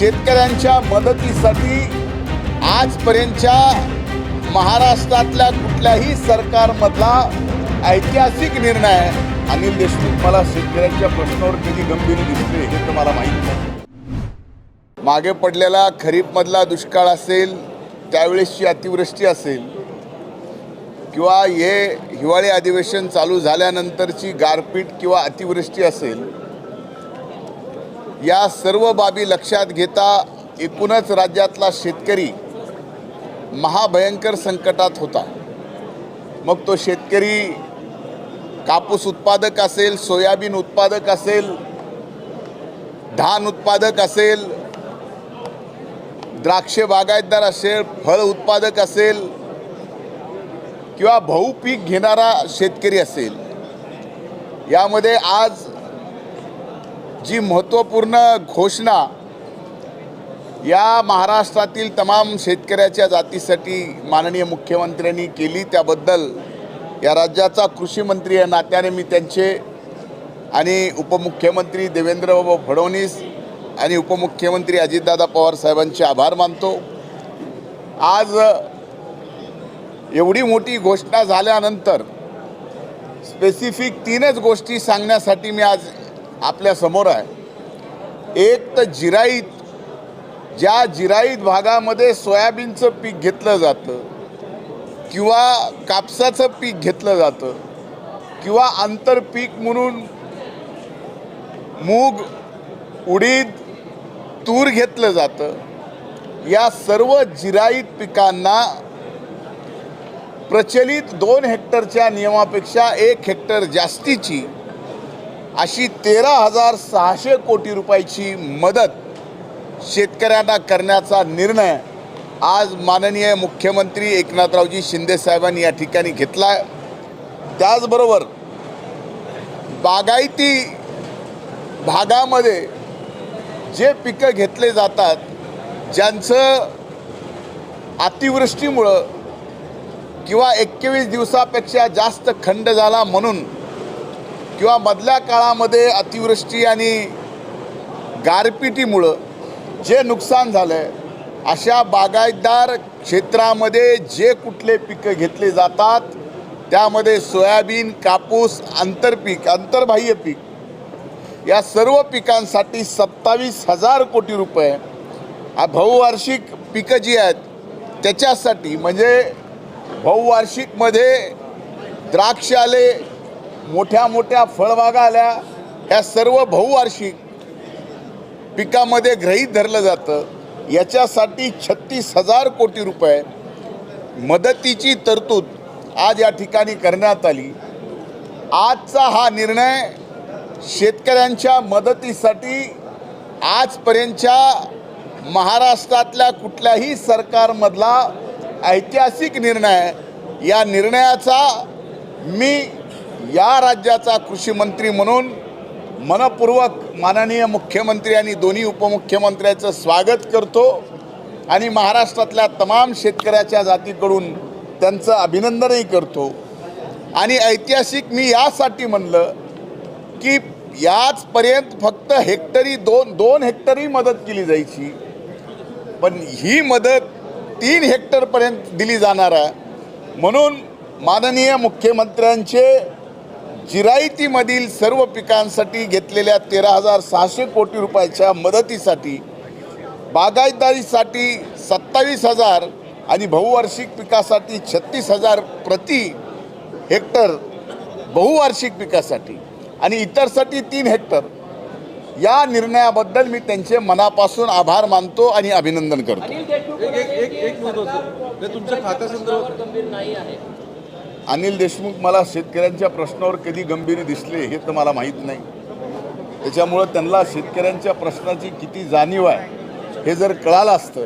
शेतकऱ्यांच्या मदतीसाठी आजपर्यंतच्या महाराष्ट्रातल्या कुठल्याही सरकारमधला ऐतिहासिक निर्णय अनिल देशमुख मला शेतकऱ्यांच्या प्रश्नावर किती गंभीर दिसते हे तर मला माहीत नाही. मागे पडलेला खरीपमधला दुष्काळ असेल त्यावेळेसची अतिवृष्टी असेल किंवा हे हिवाळी अधिवेशन चालू झाल्यानंतरची गारपीट किंवा अतिवृष्टी असेल या सर्व बाबी लक्षात घेता एकूणच राज्यातला शेतकरी महाभयंकर संकटात होता. मग तो शेतकरी कापूस उत्पादक असेल सोयाबीन उत्पादक असेल धान उत्पादक असेल द्राक्ष बागायतदार असेल फळ उत्पादक असेल किंवा भाऊ पीक घेणारा शेतकरी असेल. यामध्ये आज जी महत्त्वपूर्ण घोषणा या महाराष्ट्रातील तमाम शेतकऱ्याच्या जातीसाठी माननीय मुख्यमंत्र्यांनी केली त्याबद्दल या राज्याचा कृषी मंत्री या नात्याने मी त्यांचे आणि उपमुख्यमंत्री देवेंद्रबाबू फडणवीस आणि उपमुख्यमंत्री अजितदादा पवार साहेबांचे आभार मानतो. आज एवढी मोठी घोषणा झाल्यानंतर स्पेसिफिक तीनच गोष्टी सांगण्यासाठी मी आज आपल्यासमोर आहे. एक तर जिराईत ज्या जिराईत भागामध्ये सोयाबीनचं पीक घेतलं जातं किंवा कापसाचं पीक घेतलं जातं किंवा आंतरपीक म्हणून मूग उडीद तूर घेतलं जातं या सर्व जिराईत पिकांना प्रचलित दोन हेक्टरच्या नियमापेक्षा एक हेक्टर जास्तीची अशी तेरा हजार सहाशे कोटी रुपयाची मदत शेतकऱ्यांना करण्याचा निर्णय आज माननीय मुख्यमंत्री एकनाथरावजी शिंदे साहेबांनी या ठिकाणी घेतला आहे त्याचबरोबर बागायती भागामध्ये जे पिकं घेतले जातात ज्यांचं अतिवृष्टीमुळं किंवा एकवीस दिवसापेक्षा जास्त खंड झाला म्हणून किंवा मधल्या काळामध्ये अतिवृष्टी आणि गारपिटीमुळं जे नुकसान झालं आहे अशा बागायतदार क्षेत्रामध्ये जे कुठले पिकं घेतले जातात त्यामध्ये सोयाबीन कापूस आंतरपीक आंतरबाह्य पीक या सर्व पिकांसाठी सत्तावीस हजार कोटी रुपये बहुवार्षिक पिकं जी आहेत त्याच्यासाठी म्हणजे बहुवार्षिकमध्ये द्राक्ष आले मोठ्या मोठ्या फळबागा आल्या. ह्या सर्व बहुवार्षिक पिकामध्ये ग्रहीत धरलं जातं. याच्यासाठी छत्तीस हजार कोटी रुपये मदतीची तरतूद आज या ठिकाणी करण्यात आली. आजचा हा निर्णय शेतकऱ्यांच्या मदतीसाठी आजपर्यंतच्या महाराष्ट्रातल्या कुठल्याही सरकारमधला ऐतिहासिक निर्णय या निर्णयाचा मी या राज्याचा कृषी मंत्री म्हणून मनपूर्वक माननीय मुख्यमंत्री आणि दोन्ही उपमुख्यमंत्र्यांचं स्वागत करतो आणि महाराष्ट्रातल्या तमाम शेतकऱ्याच्या जातीकडून त्यांचं अभिनंदनही करतो. आणि ऐतिहासिक मी यासाठी म्हणलं की याचपर्यंत फक्त हेक्टरी दोन दोन हेक्टरी मदत केली जायची. पण ही मदत तीन हेक्टरपर्यंत दिली जाणार आहे. म्हणून माननीय मुख्यमंत्र्यांचे जिरायतीमधील सर्व पिकांसाठी घेतलेल्या तेरा हजार सहाशे कोटी रुपयाच्या मदतीसाठी बागायतदारीसाठी सत्तावीस हजार आणि बहुवार्षिक पिकासाठी छत्तीस हजार प्रति हेक्टर बहुवार्षिक पिकासाठी आणि इतरसाठी तीन हेक्टर या निर्णयाबद्दल मी त्यांचे मनापासून आभार मानतो आणि अभिनंदन करतो अनिल देशमुख मला शेतकऱ्यांच्या प्रश्नावर कधी गंभीर दिसले हे तर मला माहीत नाही. त्याच्यामुळं त्यांना शेतकऱ्यांच्या प्रश्नाची किती जाणीव आहे हे जर कळालं असतं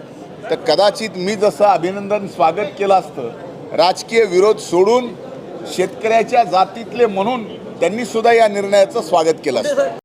तर कदाचित मी जसं अभिनंदन स्वागत केलं असतं राजकीय विरोध सोडून शेतकऱ्याच्या जातीतले म्हणून त्यांनी सुद्धा या निर्णयाचं स्वागत केलं असतं.